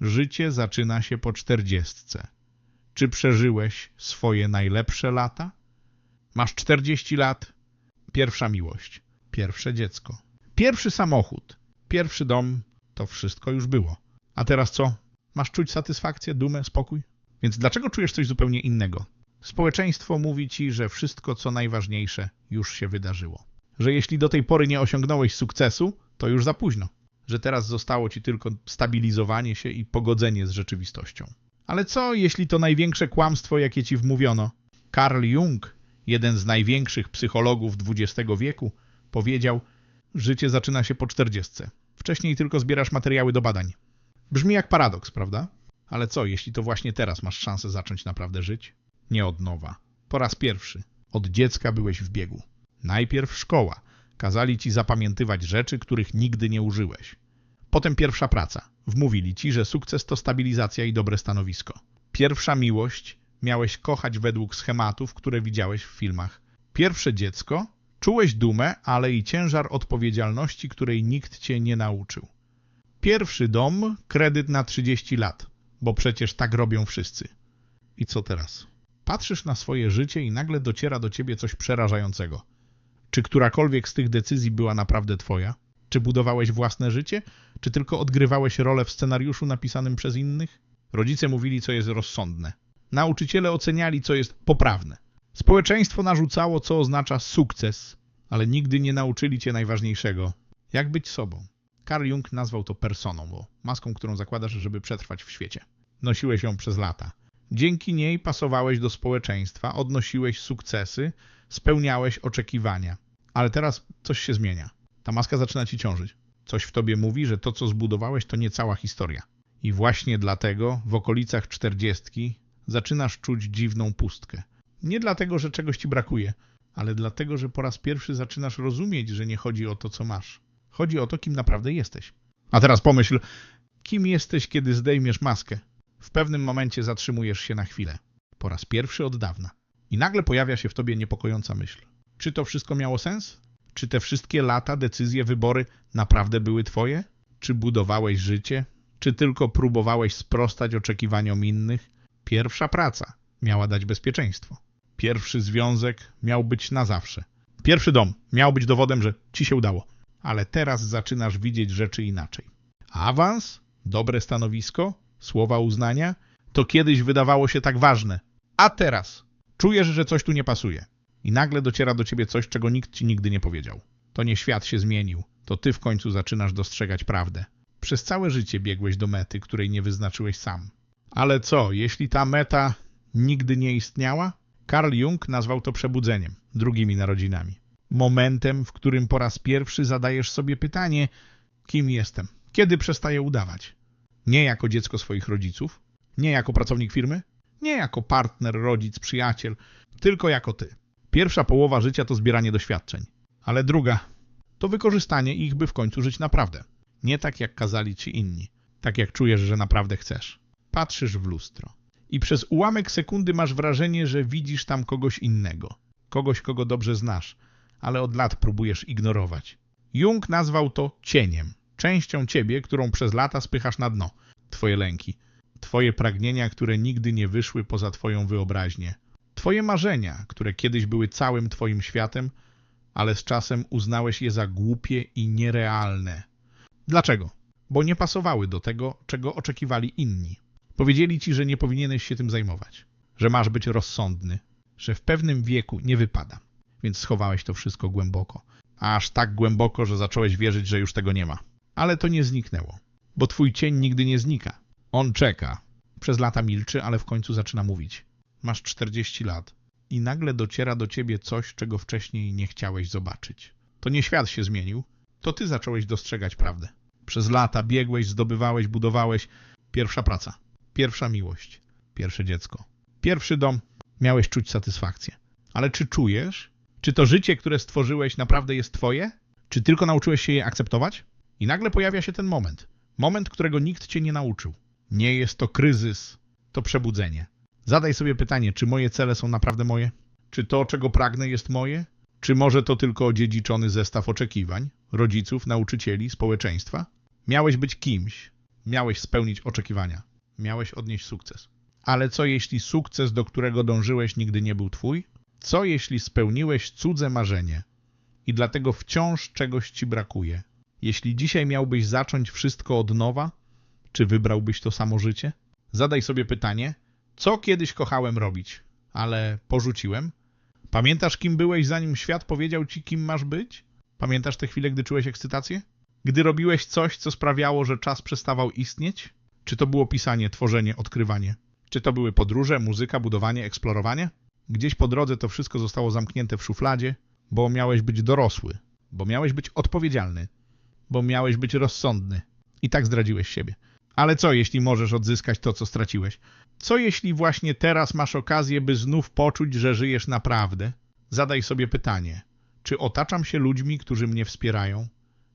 Życie zaczyna się po czterdziestce. Czy przeżyłeś swoje najlepsze lata? Masz 40 lat, pierwsza miłość, pierwsze dziecko, pierwszy samochód, pierwszy dom, to wszystko już było. A teraz co? Masz czuć satysfakcję, dumę, spokój? Więc dlaczego czujesz coś zupełnie innego? Społeczeństwo mówi ci, że wszystko, co najważniejsze, już się wydarzyło. Że jeśli do tej pory nie osiągnąłeś sukcesu, to już za późno. Że teraz zostało ci tylko stabilizowanie się i pogodzenie z rzeczywistością. Ale co, jeśli to największe kłamstwo, jakie ci wmówiono? Carl Jung, jeden z największych psychologów XX wieku, powiedział: Życie zaczyna się po czterdziestce. Wcześniej tylko zbierasz materiały do badań. Brzmi jak paradoks, prawda? Ale co, jeśli to właśnie teraz masz szansę zacząć naprawdę żyć? Nie od nowa. Po raz pierwszy. Od dziecka byłeś w biegu. Najpierw szkoła. Kazali ci zapamiętywać rzeczy, których nigdy nie użyłeś. Potem pierwsza praca. Wmówili ci, że sukces to stabilizacja i dobre stanowisko. Pierwsza miłość. Miałeś kochać według schematów, które widziałeś w filmach. Pierwsze dziecko. Czułeś dumę, ale i ciężar odpowiedzialności, której nikt cię nie nauczył. Pierwszy dom, kredyt na 30 lat, bo przecież tak robią wszyscy. I co teraz? Patrzysz na swoje życie i nagle dociera do ciebie coś przerażającego. Czy którakolwiek z tych decyzji była naprawdę twoja? Czy budowałeś własne życie? Czy tylko odgrywałeś rolę w scenariuszu napisanym przez innych? Rodzice mówili, co jest rozsądne. Nauczyciele oceniali, co jest poprawne. Społeczeństwo narzucało, co oznacza sukces, ale nigdy nie nauczyli cię najważniejszego. Jak być sobą? Carl Jung nazwał to personą, bo maską, którą zakładasz, żeby przetrwać w świecie. Nosiłeś ją przez lata. Dzięki niej pasowałeś do społeczeństwa, odnosiłeś sukcesy, spełniałeś oczekiwania. Ale teraz coś się zmienia. Ta maska zaczyna ci ciążyć. Coś w tobie mówi, że to, co zbudowałeś, to nie cała historia. I właśnie dlatego w okolicach czterdziestki zaczynasz czuć dziwną pustkę. Nie dlatego, że czegoś ci brakuje, ale dlatego, że po raz pierwszy zaczynasz rozumieć, że nie chodzi o to, co masz. Chodzi o to, kim naprawdę jesteś. A teraz pomyśl, kim jesteś, kiedy zdejmiesz maskę? W pewnym momencie zatrzymujesz się na chwilę. Po raz pierwszy od dawna. I nagle pojawia się w tobie niepokojąca myśl. Czy to wszystko miało sens? Czy te wszystkie lata, decyzje, wybory naprawdę były twoje? Czy budowałeś życie? Czy tylko próbowałeś sprostać oczekiwaniom innych? Pierwsza praca miała dać bezpieczeństwo. Pierwszy związek miał być na zawsze. Pierwszy dom miał być dowodem, że ci się udało. Ale teraz zaczynasz widzieć rzeczy inaczej. Awans, dobre stanowisko, słowa uznania, to kiedyś wydawało się tak ważne. A teraz czujesz, że coś tu nie pasuje. I nagle dociera do ciebie coś, czego nikt ci nigdy nie powiedział. To nie świat się zmienił, to ty w końcu zaczynasz dostrzegać prawdę. Przez całe życie biegłeś do mety, której nie wyznaczyłeś sam. Ale co, jeśli ta meta nigdy nie istniała? Carl Jung nazwał to przebudzeniem, drugimi narodzinami. Momentem, w którym po raz pierwszy zadajesz sobie pytanie, kim jestem? Kiedy przestaję udawać? Nie jako dziecko swoich rodziców, nie jako pracownik firmy, nie jako partner, rodzic, przyjaciel, tylko jako ty. Pierwsza połowa życia to zbieranie doświadczeń, ale druga to wykorzystanie ich, by w końcu żyć naprawdę. Nie tak, jak kazali ci inni, tak jak czujesz, że naprawdę chcesz. Patrzysz w lustro i przez ułamek sekundy masz wrażenie, że widzisz tam kogoś innego, kogoś, kogo dobrze znasz, ale od lat próbujesz ignorować. Jung nazwał to cieniem, częścią ciebie, którą przez lata spychasz na dno. Twoje lęki, twoje pragnienia, które nigdy nie wyszły poza twoją wyobraźnię. Twoje marzenia, które kiedyś były całym twoim światem, ale z czasem uznałeś je za głupie i nierealne. Dlaczego? Bo nie pasowały do tego, czego oczekiwali inni. Powiedzieli ci, że nie powinieneś się tym zajmować, że masz być rozsądny, że w pewnym wieku nie wypada, więc schowałeś to wszystko głęboko. Aż tak głęboko, że zacząłeś wierzyć, że już tego nie ma. Ale to nie zniknęło, bo twój cień nigdy nie znika. On czeka. Przez lata milczy, ale w końcu zaczyna mówić. Masz 40 lat i nagle dociera do ciebie coś, czego wcześniej nie chciałeś zobaczyć. To nie świat się zmienił, to ty zacząłeś dostrzegać prawdę. Przez lata biegłeś, zdobywałeś, budowałeś. Pierwsza praca, pierwsza miłość, pierwsze dziecko, pierwszy dom. Miałeś czuć satysfakcję. Ale czy czujesz? Czy to życie, które stworzyłeś, naprawdę jest twoje? Czy tylko nauczyłeś się je akceptować? I nagle pojawia się ten moment. Moment, którego nikt cię nie nauczył. Nie jest to kryzys, to przebudzenie. Zadaj sobie pytanie, czy moje cele są naprawdę moje? Czy to, czego pragnę, jest moje? Czy może to tylko odziedziczony zestaw oczekiwań, rodziców, nauczycieli, społeczeństwa? Miałeś być kimś, Miałeś spełnić oczekiwania. Miałeś odnieść sukces. Ale co jeśli sukces, do którego dążyłeś, nigdy nie był twój? Co jeśli spełniłeś cudze marzenie i dlatego wciąż czegoś ci brakuje? Jeśli dzisiaj miałbyś zacząć wszystko od nowa, czy wybrałbyś to samo życie? Zadaj sobie pytanie, co kiedyś kochałem robić, ale porzuciłem? Pamiętasz, kim byłeś, zanim świat powiedział ci, kim masz być? Pamiętasz te chwile, gdy czułeś ekscytację? Gdy robiłeś coś, co sprawiało, że czas przestawał istnieć? Czy to było pisanie, tworzenie, odkrywanie? Czy to były podróże, muzyka, budowanie, eksplorowanie? Gdzieś po drodze to wszystko zostało zamknięte w szufladzie, bo miałeś być dorosły, bo miałeś być odpowiedzialny, bo miałeś być rozsądny. I tak zdradziłeś siebie. Ale co, jeśli możesz odzyskać to, co straciłeś? Co jeśli właśnie teraz masz okazję, by znów poczuć, że żyjesz naprawdę? Zadaj sobie pytanie, czy otaczam się ludźmi, którzy mnie wspierają,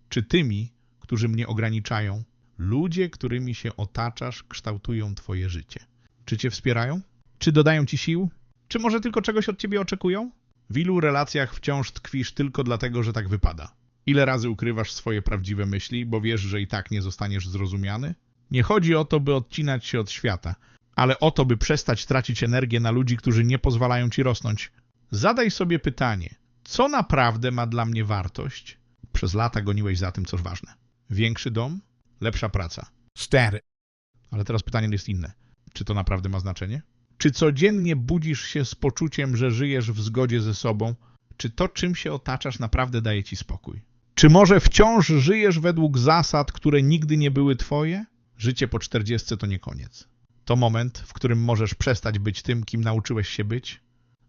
czy tymi, którzy mnie ograniczają? Ludzie, którymi się otaczasz, kształtują twoje życie. Czy cię wspierają? Czy dodają ci sił? Czy może tylko czegoś od ciebie oczekują? W ilu relacjach wciąż tkwisz tylko dlatego, że tak wypada? Ile razy ukrywasz swoje prawdziwe myśli, bo wiesz, że i tak nie zostaniesz zrozumiany? Nie chodzi o to, by odcinać się od świata, ale o to, by przestać tracić energię na ludzi, którzy nie pozwalają ci rosnąć. Zadaj sobie pytanie, co naprawdę ma dla mnie wartość? Przez lata goniłeś za tym, co ważne. Większy dom? Lepsza praca. Stary. Ale teraz pytanie jest inne. Czy to naprawdę ma znaczenie? Czy codziennie budzisz się z poczuciem, że żyjesz w zgodzie ze sobą? Czy to, czym się otaczasz, naprawdę daje ci spokój? Czy może wciąż żyjesz według zasad, które nigdy nie były twoje? Życie po czterdziestce to nie koniec. To moment, w którym możesz przestać być tym, kim nauczyłeś się być,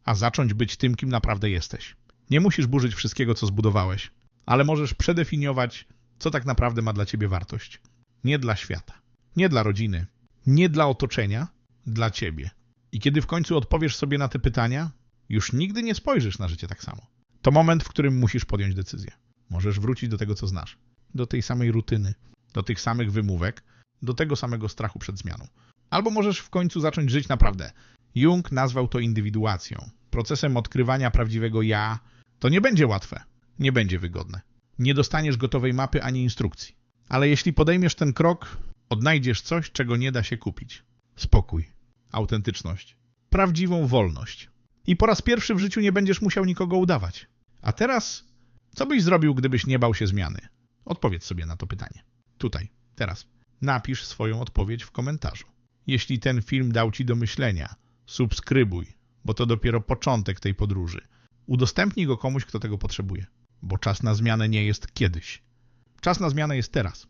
a zacząć być tym, kim naprawdę jesteś. Nie musisz burzyć wszystkiego, co zbudowałeś, ale możesz przedefiniować, co tak naprawdę ma dla ciebie wartość. Nie dla świata, nie dla rodziny, nie dla otoczenia, dla ciebie. I kiedy w końcu odpowiesz sobie na te pytania, już nigdy nie spojrzysz na życie tak samo. To moment, w którym musisz podjąć decyzję. Możesz wrócić do tego, co znasz, do tej samej rutyny, do tych samych wymówek, do tego samego strachu przed zmianą. Albo możesz w końcu zacząć żyć naprawdę. Jung nazwał to indywiduacją, procesem odkrywania prawdziwego ja. To nie będzie łatwe, nie będzie wygodne. Nie dostaniesz gotowej mapy ani instrukcji. Ale jeśli podejmiesz ten krok, odnajdziesz coś, czego nie da się kupić. Spokój, autentyczność, prawdziwą wolność. I po raz pierwszy w życiu nie będziesz musiał nikogo udawać. A teraz, co byś zrobił, gdybyś nie bał się zmiany? Odpowiedz sobie na to pytanie. Tutaj, teraz. Napisz swoją odpowiedź w komentarzu. Jeśli ten film dał Ci do myślenia, subskrybuj, bo to dopiero początek tej podróży. Udostępnij go komuś, kto tego potrzebuje, bo czas na zmianę nie jest kiedyś. Czas na zmianę jest teraz.